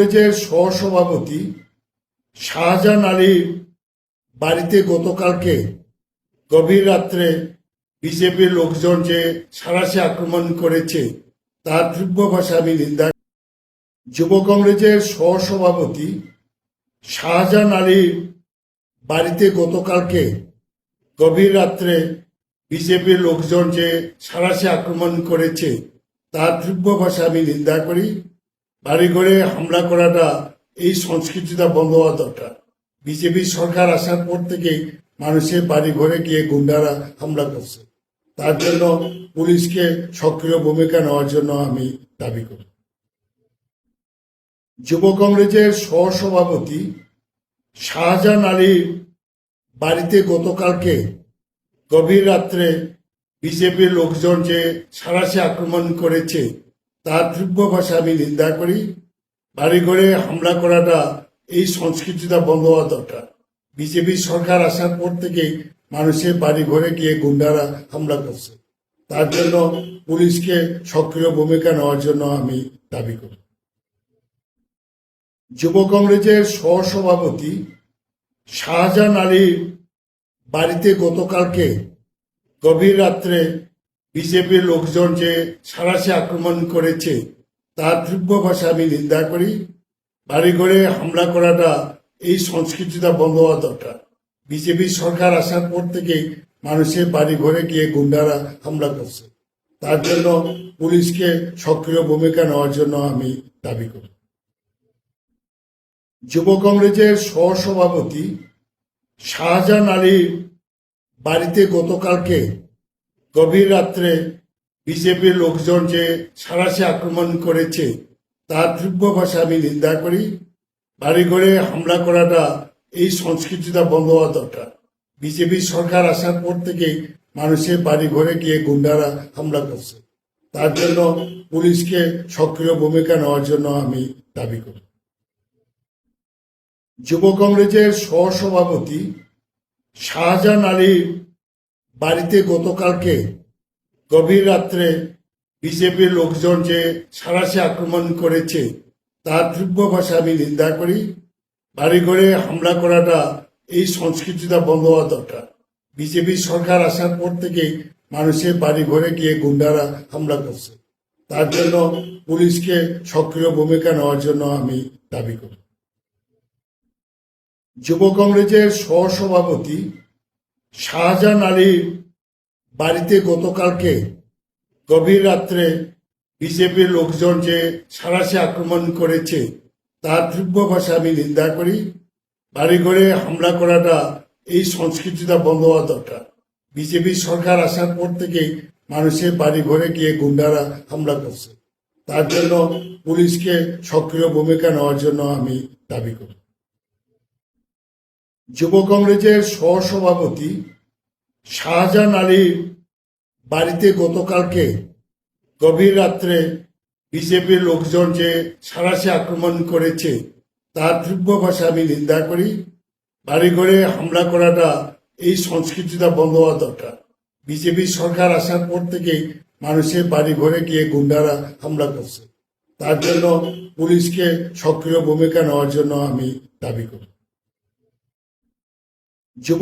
কংগ্রেসের সহসভাপতি শাহজাহান আলীর বাড়িতে গতকালকে গভীর রাত্রে বিজেপির লোকজন যে সারাশি আক্রমণ করেছে, তার তীব্র ভাষা আমি নিন্দা যুব কংগ্রেসের সহসভাপতি শাহজাহান আলীর বাড়িতে গতকালকে গভীর রাত্রে বিজেপির লোকজন যে সারাশি আক্রমণ করেছে, তার তীব্র ভাষা আমি নিন্দা করি। বাড়িঘরে হামলা করাটা, এই সংস্কৃতিটা বন্ধ হওয়া দরকার। বিজেপি সরকার আসার পর থেকে মানুষের বাড়ি ঘরে গিয়ে গুন্ডারা হামলা করছে। তার জন্য পুলিশকে সক্রিয় ভূমিকা নেওয়ার জন্য আমি দাবি করি। যুব কংগ্রেসের সহসভাপতি শাহজাহান আলীর বাড়িতে গতকালকে গভীর রাত্রে বিজেপির লোকজন যে সারাশি আক্রমণ করেছে তার তীব্র ভাষা আমি নিন্দা করি। বাড়িঘরে হামলা করাটা, এই সংস্কৃতিটা বন্ধ হওয়া দরকার। বিজেপি সরকার আসার পর থেকে মানুষের বাড়ি ঘরে গিয়ে গুন্ডারা হামলা করছে। তার জন্য পুলিশকে সক্রিয় ভূমিকা নেওয়ার জন্য আমি দাবি করি। যুব কংগ্রেসের সহসভাপতি শাহজাহান আলীর বাড়িতে গতকালকে গভীর রাত্রে বিজেপির লোকজন যে সারাশি আক্রমণ করেছে, তার তীব্র ভাষা আমি নিন্দা করি। বাড়িঘরে হামলা করাটা এই সংস্কৃতিটা বন্ধ হওয়া দরকার। বিজেপি সরকার আসার পর থেকে মানুষের বাড়ি ঘরে গিয়ে গুন্ডারা হামলা করছে। তার জন্য পুলিশকে সক্রিয় ভূমিকা নেওয়ার জন্য আমি দাবি করি। যুব কংগ্রেসের সহসভাপতি শাহজাহান আলীর বাড়িতে গতকালকে গভীর রাত্রে বিজেপির লোকজন যে সারাশি আক্রমণ করেছে, তার তীব্র ভাষা আমি নিন্দা করি। বাড়িঘরে হামলা করাটা এই সংস্কৃতিটা বন্ধ হওয়া দরকার। বিজেপি সরকার আসার পর থেকে মানুষের বাড়ি ঘরে গিয়ে গুন্ডারা হামলা করছে। তার জন্য পুলিশকে সক্রিয় ভূমিকা নেওয়ার জন্য আমি দাবি করি। যুব কংগ্রেসের সহসভাপতি শাহজাহান আলীর বাড়িতে গতকালকে গভীর রাত্রে বিজেপির লোকজন যে সারাশি আক্রমণ করেছে, তার তীব্র ভাষা আমি নিন্দা করি। বাড়িঘরে হামলা করাটা এই সংস্কৃতিটা বন্ধ হওয়া দরকার। বিজেপি সরকার আসার পর থেকে মানুষের বাড়ি ঘরে গিয়ে গুন্ডারা হামলা করছে। তার জন্য পুলিশকে সক্রিয় ভূমিকা নেওয়ার জন্য আমি দাবি করি। যুব কংগ্রেসের সহসভাপতি শাহজাহান আলীর বাড়িতে গতকালকে গভীর রাত্রে বিজেপির লোকজন যে সারাশি আক্রমণ করেছে, তার তীব্র ভাষা আমি নিন্দা করি। বাড়িঘরে হামলা করাটা, এই সংস্কৃতিটা বন্ধ হওয়া দরকার। বিজেপি সরকার আসার পর থেকে মানুষের বাড়ি ঘরে গিয়ে গুন্ডারা হামলা করছে। তার জন্য পুলিশকে সক্রিয় ভূমিকা নেওয়ার জন্য আমি দাবি করি। যুব কংগ্রেসের সহসভাপতি শাহজাহান আলীর বাড়িতে গতকালকে গভীর রাত্রে বিজেপির লোকজন যে সারাশি আক্রমণ করেছে, তার তীব্র ভাষা আমি নিন্দা করি। বাড়িঘরে হামলা করাটা এই সংস্কৃতিটা বন্ধ হওয়া দরকার। বিজেপি সরকার আসার পর থেকে মানুষের বাড়ি ঘরে গিয়ে গুন্ডারা হামলা করছে। তার জন্য পুলিশকে সক্রিয় ভূমিকা নেওয়ার জন্য আমি দাবি করি। যুব